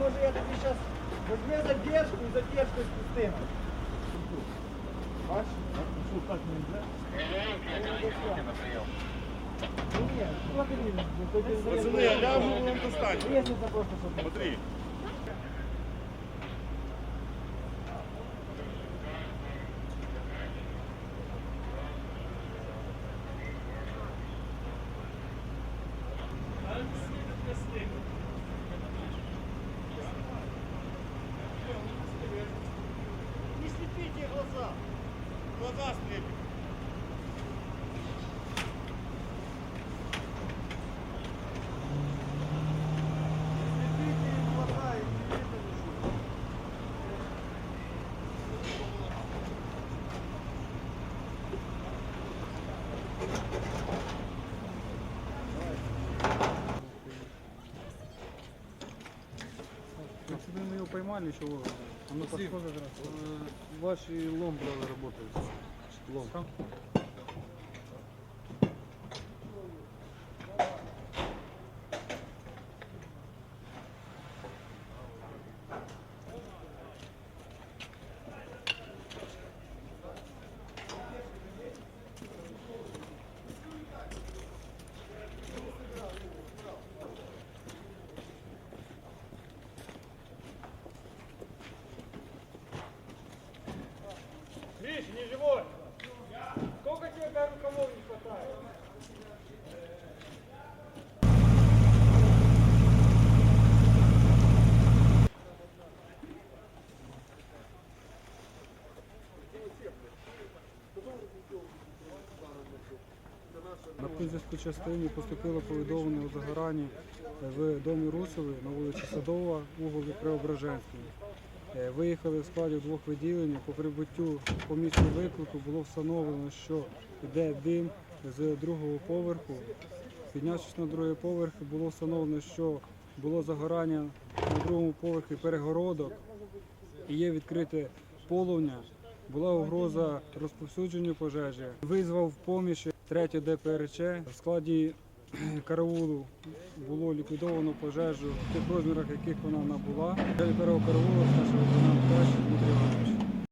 може я тобі зараз возьми задержку і задержку спустимо. Бачиш? Що так не йде? Ні, смотри, Пацани, я ляжу вам щоб... Смотри. Ничего. Если мы его поймали. А ну подходит. Ваши лом правда работают. Лом. На Пинзівську частині поступило повідомлення у загоранні в домі Русові на вулиці Садова, уголі Преображенської. Е, Виїхали в складі двох відділень. По прибуттю по місцю виклику було встановлено, що йде дим з другого поверху. Піднявшись на другий поверх, було встановлено, що було загорання на другому поверхі перегородок і є відкрите полум'я. Була угроза розповсюдження пожежі. Визвав поміч 3 ДПРЧ. В складі караулу було ліквідовано пожежу в тих розмірах, яких вона набула. Першого караулу старший лейтенант краще Дмитрий Іванович.